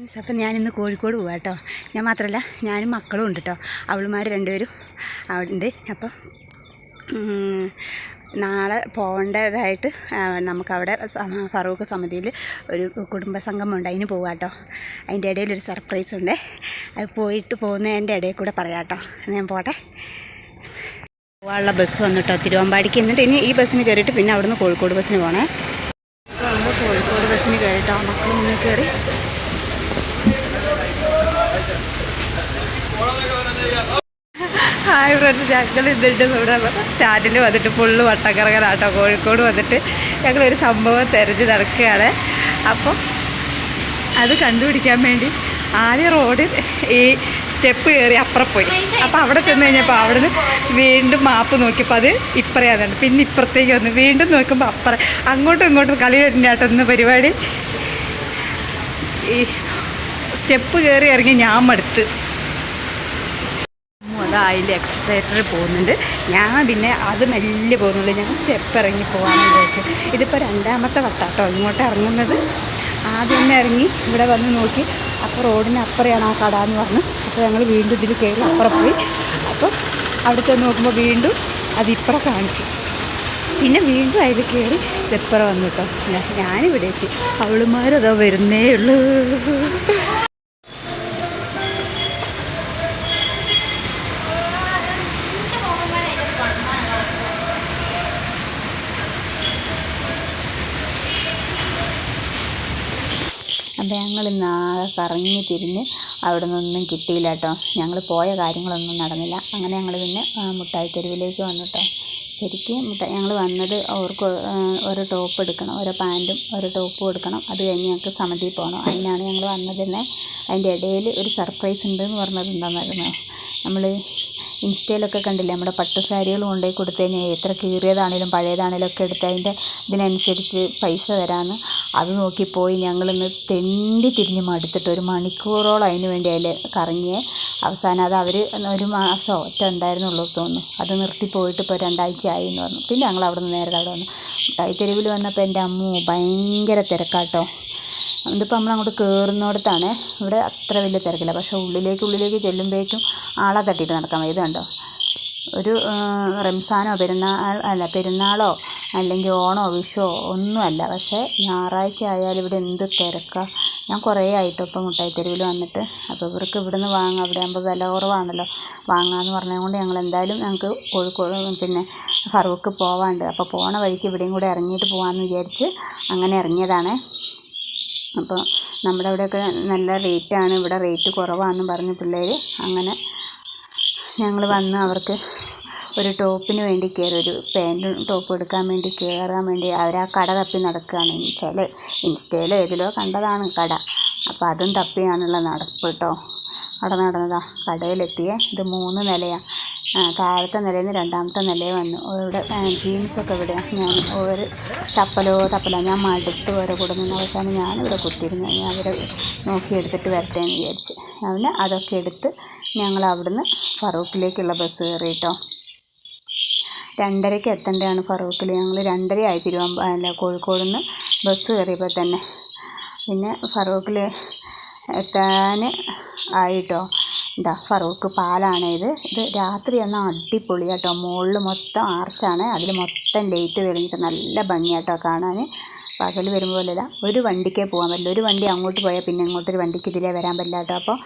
Friends അപ്പം ഞാനിന്ന് കോഴിക്കോട് പോവാം കേട്ടോ. ഞാൻ മാത്രമല്ല ഞാനും മക്കളും ഉണ്ട് കേട്ടോ. അവളുമാർ രണ്ടുപേരും അവിടെ ഉണ്ട് അപ്പം നാളെ പോകേണ്ടതായിട്ട് നമുക്കവിടെ ഫറൂഖ് സമിതിയിൽ ഒരു കുടുംബസംഗമം ഉണ്ട്. അതിന് പോവാം കേട്ടോ. അതിന്റെ ഇടയിൽ ഒരു സർപ്രൈസ് ഉണ്ട്. അത് പോയിട്ട് പോകുന്നതിന്റെ ഇടയിൽ കൂടെ പറയാം കേട്ടോ. ഞാൻ പോട്ടെ. പോകാനുള്ള ബസ് വന്നിട്ടോ തിരുവമ്പാടിക്ക് എന്നിട്ട് ഇനി ഈ ബസ്സിന് കയറിയിട്ട് പിന്നെ അവിടുന്ന് കോഴിക്കോട് ബസ്സിന് പോകണേ കോഴിക്കോട് ബസ്സിന് കയറിട്ടോ മക്കൾ മുന്നിൽ കയറി ഹായ് ഫ്രണ്ട്സ് ഞങ്ങൾ ഇന്നിട്ട് ഇവിടെ സ്റ്റാൻഡിൽ വന്നിട്ട് ഫുള്ള് വട്ടക്കറങ്ങലാട്ടോ. കോഴിക്കോട് വന്നിട്ട് ഞങ്ങളൊരു സംഭവം തിരഞ്ഞ് നടക്കുകയാണ്. അപ്പം അത് കണ്ടുപിടിക്കാൻ വേണ്ടി ആദ്യം റോഡിൽ ഈ സ്റ്റെപ്പ് കയറി അപ്പുറം പോയി. അപ്പോൾ അവിടെ ചെന്ന് കഴിഞ്ഞപ്പോൾ അവിടുന്ന് വീണ്ടും മാപ്പ് നോക്കിയപ്പോൾ അത് ഇപ്പറയാന്നുണ്ട് പിന്നെ ഇപ്പുറത്തേക്ക് വന്നു വീണ്ടും നോക്കുമ്പോൾ അപ്പുറം അങ്ങോട്ടും ഇങ്ങോട്ടും കളി ഇന്ന് പരിപാടി. ഈ സ്റ്റെപ്പ് കയറി ഇറങ്ങി ഞാൻ മടുത്ത്. അതിൽ എക്സ്പ്ലേറ്ററിൽ പോകുന്നുണ്ട്. ഞാൻ പിന്നെ അത് മെല്ലെ പോകുന്നുള്ളൂ. ഞാൻ സ്റ്റെപ്പ് ഇറങ്ങി പോകാമെന്ന് വിചാരിച്ചു. ഇതിപ്പോൾ രണ്ടാമത്തെ വട്ടാട്ടോ ഇങ്ങോട്ട് ഇറങ്ങുന്നത്. ആദ്യം തന്നെ ഇറങ്ങി ഇവിടെ വന്ന് നോക്കി. അപ്പോൾ റോഡിന് അപ്പുറയാണ് ആ കട എന്ന് പറഞ്ഞു. അപ്പോൾ ഞങ്ങൾ വീണ്ടും ഇതിൽ കയറി അപ്പുറം പോയി. അപ്പോൾ അവിടെ ചെന്ന് നോക്കുമ്പോൾ വീണ്ടും അത് ഇപ്പുറം കാണിച്ചു. പിന്നെ വീണ്ടും അതിൽ കയറി ഇപ്പുറം വന്നു കേട്ടോ. ഞാനിവിടെ എത്തി. അവളുമാരതോ വരുന്നേ ഉള്ളൂ അപ്പം ഞങ്ങൾ നാളെ കറങ്ങി തിരിഞ്ഞ് അവിടെ നിന്നൊന്നും കിട്ടിയില്ല കേട്ടോ. ഞങ്ങൾ പോയ കാര്യങ്ങളൊന്നും നടന്നില്ല. അങ്ങനെ ഞങ്ങൾ പിന്നെ മുട്ടായി തെരുവിലേക്ക് വന്നു കേട്ടോ ശരിക്കും മുട്ടായി ഞങ്ങൾ വന്നത് അവർക്ക് ഓരോ ടോപ്പ് എടുക്കണം ഓരോ പാന്റും ഓരോ ടോപ്പും എടുക്കണം. അത് കഴിഞ്ഞ് ഞങ്ങൾക്ക് സമിതി പോകണം അതിനാണ് ഞങ്ങൾ വന്നത് തന്നെ അതിന്റെ ഇടയിൽ ഒരു സർപ്രൈസ് ഉണ്ട് എന്ന് എന്താണെന്നായിരുന്നു നമ്മൾ ഇൻസ്റ്റയിലൊക്കെ കണ്ടില്ലേ? നമ്മുടെ പട്ട് സാരികൾ കൊണ്ടുപോയി കൊടുത്തു കഴിഞ്ഞാൽ എത്ര കീറിയതാണേലും പഴയതാണേലും ഒക്കെ എടുത്ത് അതിന്റെ ഇതിനനുസരിച്ച് പൈസ തരാമെന്ന് അത് നോക്കിപ്പോയി ഞങ്ങളിന്ന് തെണ്ടി തിരിഞ്ഞ് മടുത്തിട്ട് ഒരു മണിക്കൂറോളം അതിന് വേണ്ടി അതിൽ കറങ്ങിയ. അവസാനം അത് അവർ ഒരു മാസം ഒറ്റ ഉണ്ടായിരുന്നുള്ളൂ തോന്നുന്നു. അത് നിർത്തിപ്പോയിട്ട് ഇപ്പോൾ രണ്ടാഴ്ച ആയി എന്ന് പറഞ്ഞു. പിന്നെ ഞങ്ങൾ അവിടെ നിന്ന് നേരത്തെ അവിടെ വന്നു. തെരുവിൽ വന്നപ്പോൾ എന്റെ അമ്മു ഭയങ്കര തിരക്കാട്ടോ. ഇതിപ്പോൾ നമ്മൾ അങ്ങോട്ട് കയറുന്നിടത്താണ് ഇവിടെ അത്ര വലിയ തിരക്കില്ല. പക്ഷേ ഉള്ളിലേക്ക് ഉള്ളിലേക്ക് ചെല്ലുമ്പോഴേക്കും ആളെ തട്ടിയിട്ട് നടക്കാൻ ഇത് കണ്ടോ? ഒരു റംസാനോ പെരുന്നാൾ അല്ല പെരുന്നാളോ അല്ലെങ്കിൽ ഓണോ വിഷോ ഒന്നുമല്ല. പക്ഷേ ഞായറാഴ്ച ആയാലും ഇവിടെ എന്ത് തിരക്കാണ് ഞാൻ കുറേ ആയിട്ടോ ഇപ്പോൾ മുട്ടായി തെരുവിൽ വന്നിട്ട്. അപ്പോൾ ഇവർക്ക് ഇവിടുന്ന് വാങ്ങാം. അവിടെ ആകുമ്പോൾ വില കുറവാണല്ലോ. വാങ്ങാമെന്ന് പറഞ്ഞതുകൊണ്ട് ഞങ്ങൾ എന്തായാലും ഞങ്ങൾക്ക് കോഴിക്കോട് പിന്നെ ഫറൂക്ക് പോവാണ്ട് അപ്പോൾ പോണ വഴിക്ക് ഇവിടെയും കൂടെ ഇറങ്ങിയിട്ട് പോകാമെന്ന് വിചാരിച്ച് അങ്ങനെ ഇറങ്ങിയതാണ്. അപ്പോൾ നമ്മുടെ അവിടെയൊക്കെ നല്ല റേറ്റാണ്. ഇവിടെ റേറ്റ് കുറവാണെന്ന് പറഞ്ഞ് പിള്ളേർ അങ്ങനെ ഞങ്ങൾ വന്ന് അവർക്ക് ഒരു ടോപ്പിന് വേണ്ടി കയറി ഒരു പാന്റും ടോപ്പും എടുക്കാൻ വേണ്ടി കയറാൻ വേണ്ടി അവർ ആ കട തപ്പി നടക്കുകയാണ്. ചില ഇൻസ്റ്റയിലോ ഏതിലോ കണ്ടതാണ് കട. അപ്പോൾ അതും തപ്പിയാണുള്ള നടപ്പ് കേട്ടോ. അവിടെ നടന്നതാ കടയിലെത്തിയ. ഇത് മൂന്ന് നിലയാണ് താഴത്തെ നിലയിൽ നിന്ന് രണ്ടാമത്തെ നിലയിൽ വന്നു. ഇവിടെ ജീൻസൊക്കെ ഇവിടെ ഞാൻ ഒരു തപ്പലോ തപ്പലോ ഞാൻ മടുത്ത് വരെ കൂടെ നിന്ന് അവസാനം ഞാനിവിടെ കുത്തിയിരുന്നു. ഞാൻ അവരെ നോക്കിയെടുത്തിട്ട് വരട്ടെ എന്ന് വിചാരിച്ച്. അവന് അതൊക്കെ എടുത്ത് ഞങ്ങൾ അവിടുന്ന് ഫറൂഖിലേക്കുള്ള ബസ് കയറി കേട്ടോ രണ്ടരയ്ക്ക് എത്തേണ്ടതാണ് ഫറൂഖിൽ ഞങ്ങൾ രണ്ടര ആയി അല്ല കോഴിക്കോട് നിന്ന് ബസ് കയറിയപ്പോൾ തന്നെ. പിന്നെ ഫറൂഖിൽ എത്താൻ ആയിട്ടോ? ഇതാ ഫറൂഖ് പാലാണ് ഇത്. ഇത് രാത്രി എന്നാൽ അടിപൊളി കേട്ടോ. മുകളിൽ മൊത്തം ആർച്ചാണ്. അതിൽ മൊത്തം ലൈറ്റ് തെളിഞ്ഞിട്ട് നല്ല ഭംഗിയാട്ടോ കാണാൻ പകൽ വരുമ്പോഴല്ല ഒരു വണ്ടിക്കേ പോകാൻ പറ്റില്ല. ഒരു വണ്ടി അങ്ങോട്ട് പോയാൽ പിന്നെ ഇങ്ങോട്ടൊരു വണ്ടിക്ക് ഇതിലേ വരാൻ പറ്റില്ല കേട്ടോ അപ്പോൾ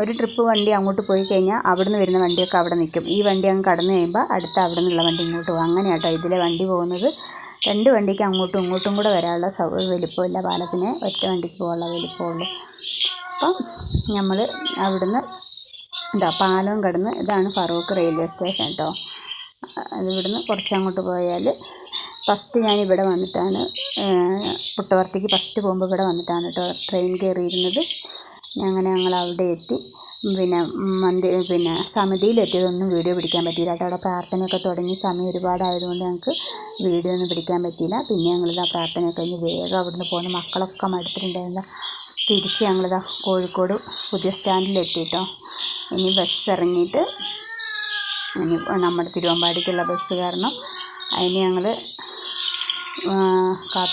ഒരു ട്രിപ്പ് വണ്ടി അങ്ങോട്ട് പോയി കഴിഞ്ഞാൽ അവിടുന്ന് വരുന്ന വണ്ടിയൊക്കെ അവിടെ നിൽക്കും. ഈ വണ്ടി അങ്ങ് കടന്നു കഴിയുമ്പോൾ അടുത്ത അവിടെ നിന്നുള്ള വണ്ടി ഇങ്ങോട്ട് പോകും അങ്ങനെ കേട്ടോ ഇതിലെ വണ്ടി പോകുന്നത്. രണ്ട് വണ്ടിക്ക് അങ്ങോട്ടും ഇങ്ങോട്ടും കൂടെ വരാനുള്ള സൗ വലിപ്പമില്ല പാലത്തിന്. ഒറ്റ വണ്ടിക്ക് പോകാനുള്ള വലിപ്പമുള്ളൂ. അപ്പം നമ്മൾ അവിടുന്ന് എന്താ പാലം കടന്ന് ഇതാണ് ഫറൂഖ് റെയിൽവേ സ്റ്റേഷൻ കേട്ടോ അതിവിടുന്ന് കുറച്ചങ്ങോട്ട് പോയാൽ ഫസ്റ്റ് ഞാൻ ഇവിടെ വന്നിട്ടാണ് പുട്ടവർത്തിക്ക് ഫസ്റ്റ് പോകുമ്പോൾ ഇവിടെ വന്നിട്ടാണ് കേട്ടോ ട്രെയിൻ കയറിയിരുന്നത്. അങ്ങനെ ഞങ്ങൾ അവിടെ എത്തി. പിന്നെ മന്ദി പിന്നെ സമിതിയിലെത്തിയതൊന്നും വീഡിയോ പിടിക്കാൻ പറ്റിയില്ല കേട്ടോ അവിടെ പ്രാർത്ഥനയൊക്കെ തുടങ്ങി സമയം ഒരുപാടായതുകൊണ്ട് ഞങ്ങൾക്ക് വീഡിയോ ഒന്നും പിടിക്കാൻ പറ്റിയില്ല. പിന്നെ ഞങ്ങളിതാ പ്രാർത്ഥനയൊക്കെ കഴിഞ്ഞ് വേഗം അവിടുന്ന് പോകുന്ന. മക്കളൊക്കെ മടുത്തിട്ടുണ്ടായിരുന്ന തിരിച്ച് ഞങ്ങളിതാ കോഴിക്കോട് പുതിയ സ്റ്റാൻഡിലെത്തിയിട്ടോ ഇനി ബസ് ഇറങ്ങിയിട്ട് ഇനി നമ്മുടെ തിരുവമ്പാടിക്കുള്ള ബസ് കാരണം അതിന് ഞങ്ങൾ കാത്ത്